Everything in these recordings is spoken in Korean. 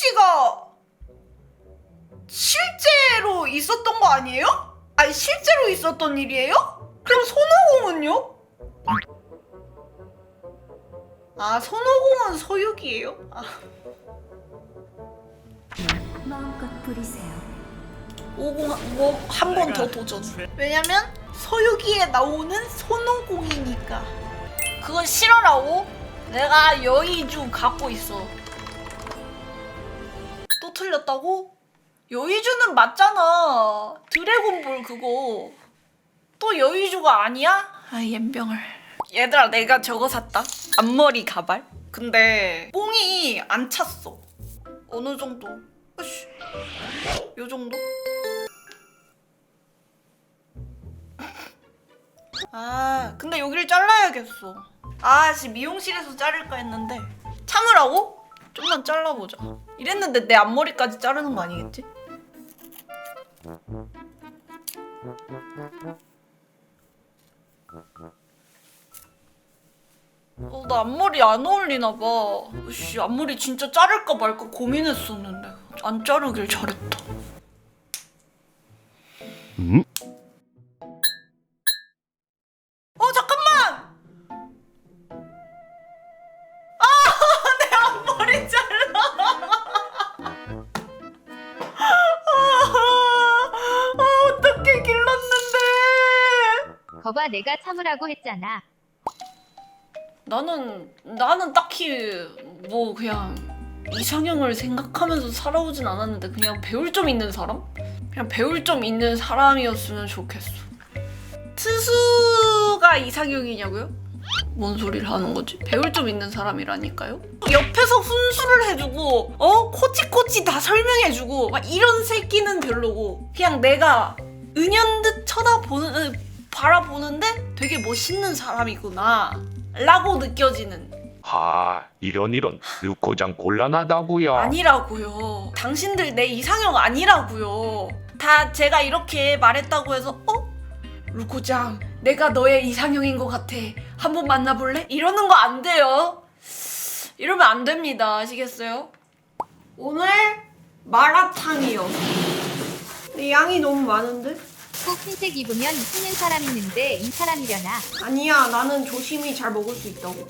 삼국지가 실제로 있었던 거 아니에요? 아니 실제로 있었던 일이에요? 그럼 손오공은요? 아 손오공은 서육이에요? 아, 마음껏 부리세요. 오공 뭐 한 번 더 도전. 왜냐면 서유기에 나오는 손오공이니까. 그건 싫어라고? 내가 여의주 갖고 있어. 또 틀렸다고? 여의주는 맞잖아. 드래곤볼 그거. 또 여의주가 아니야? 아 옌병을. 얘들아 내가 저거 샀다. 앞머리 가발. 근데 뽕이 안 찼어. 어느 정도? 으쌰. 요 정도? 아 근데 여기를 잘라야겠어 아 지금 미용실에서 자를까 했는데 참으라고? 좀만 잘라보자 이랬는데 내 앞머리까지 자르는 거 아니겠지? 어, 나 앞머리 안 어울리나 봐. 씨, 앞머리 진짜 자를까 말까 고민했었는데 안 자르길 잘했다. 거봐 내가 참으라고 했잖아. 나는 나는 딱히 뭐 그냥 이상형을 생각하면서 살아오진 않았는데 그냥 배울 점 있는 사람? 그냥 배울 점 있는 사람이었으면 좋겠어. 트수가 이상형이냐고요? 뭔 소리를 하는 거지? 배울 점 있는 사람이라니까요? 옆에서 훈수를 해주고, 어? 코치코치 다 설명해주고, 막 이런 새끼는 별로고, 그냥 내가 은연듯 쳐다보는, 으, 바라보는데 되게 멋있는 사람이구나. 라고 느껴지는. 하 이런 이런 르코장 곤란하다고요. 아니라고요. 당신들 내 이상형 아니라고요. 다 제가 이렇게 말했다고 해서 어? 루코장 내가 너의 이상형인 것 같아. 한번 만나볼래? 이러는 거 안 돼요. 이러면 안 됩니다. 아시겠어요? 오늘 마라탕이요. 근데 양이 너무 많은데? 꼭 흰색 입으면 숨는 사람 있는데 이 사람이려나. 아니야 나는 조심히 잘 먹을 수 있다고.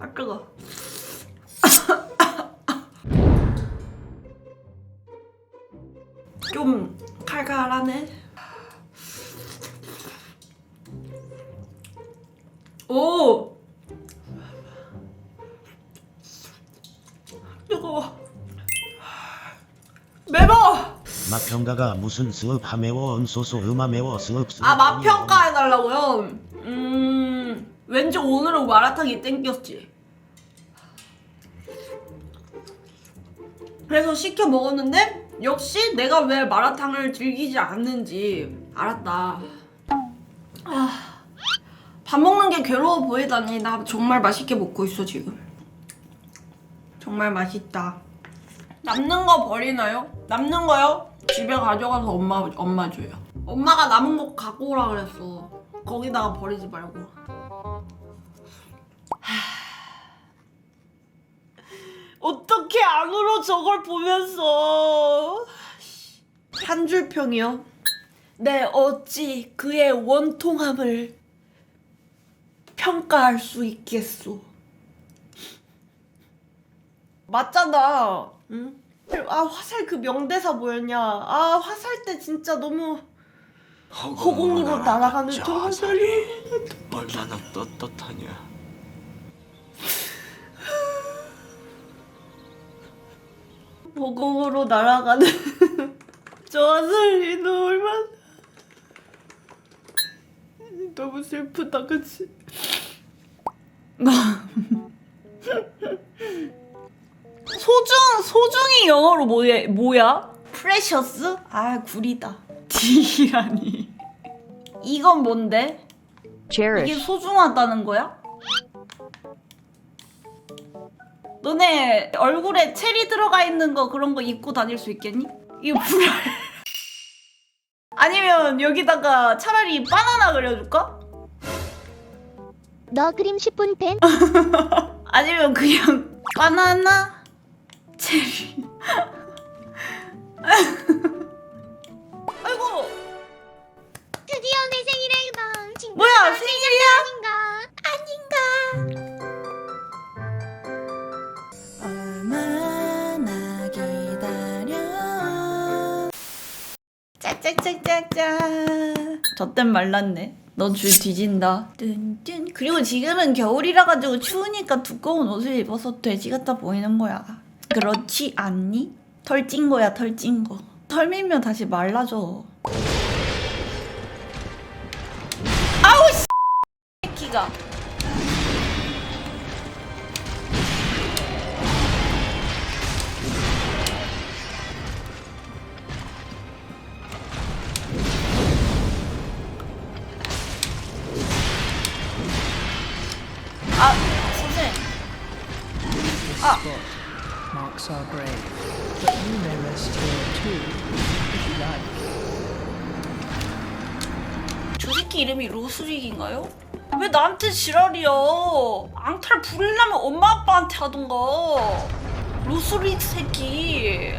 아 뜨거. 좀 칼칼하네. 오 뜨거워. 매워. 맛평가가 무슨 습 하매워 음소소 음하매워 습 습. 아 맛평가 해달라고요? 음 왠지 오늘은 마라탕이 땡겼지 그래서 시켜 먹었는데 역시 내가 왜 마라탕을 즐기지 않는지 알았다 아, 밥 먹는 게 괴로워 보이다니 나 정말 맛있게 먹고 있어 지금 정말 맛있다 남는 거 버리나요? 남는 거요? 집에 가져가서 엄마 엄마 줘요. 엄마가 남은 거 갖고 오라 그랬어. 거기다가 버리지 말고. 하... 어떻게 안 울어 저걸 보면서 한 줄 평이요. 네 어찌 그의 원통함을 평가할 수 있겠소. 맞잖아. 응? 아 화살 그 명대사 뭐였냐? 아 화살 때 진짜 너무 허공으로 날아가는 저 화살이 얼마나 떳떳하냐 허공으로 날아가는 저 화살이 너무 얼마나 너무 슬프다 그치? 소중 소중이 영어로 뭐야 뭐야? 프레셔스? 아 구리다. D라니. 이건 뭔데? 이게 소중하다는 거야? 너네 얼굴에 체리 들어가 있는 거 그런 거 입고 다닐 수 있겠니? 이거 불알. 아니면 여기다가 차라리 바나나 그려줄까? 너 그림 10분 팬? 아니면 그냥 바나나 체리 아이고! 드디어 내 생일이다. 친구 뭐야 생일이야? 아닌가? 얼마나 기다려? 짝짝짝짝짝. 저땐 말랐네. 너줄 뒤진다. 뚠뚠. 그리고 지금은 겨울이라 가지고 추우니까 두꺼운 옷을 입어서 돼지 같아 보이는 거야 그렇지 않니? 털찐 거야 털 찐 거. 털 밀면 다시 말라져. 아우 씨! 키가. 아 선생 marks our grave, but you may rest here too, if you like. 저 새끼 이름이 로스릭인가요? 왜 나한테 지랄이야? 앙탈 부리려면 엄마 아빠한테 하던가. 로스릭 새끼.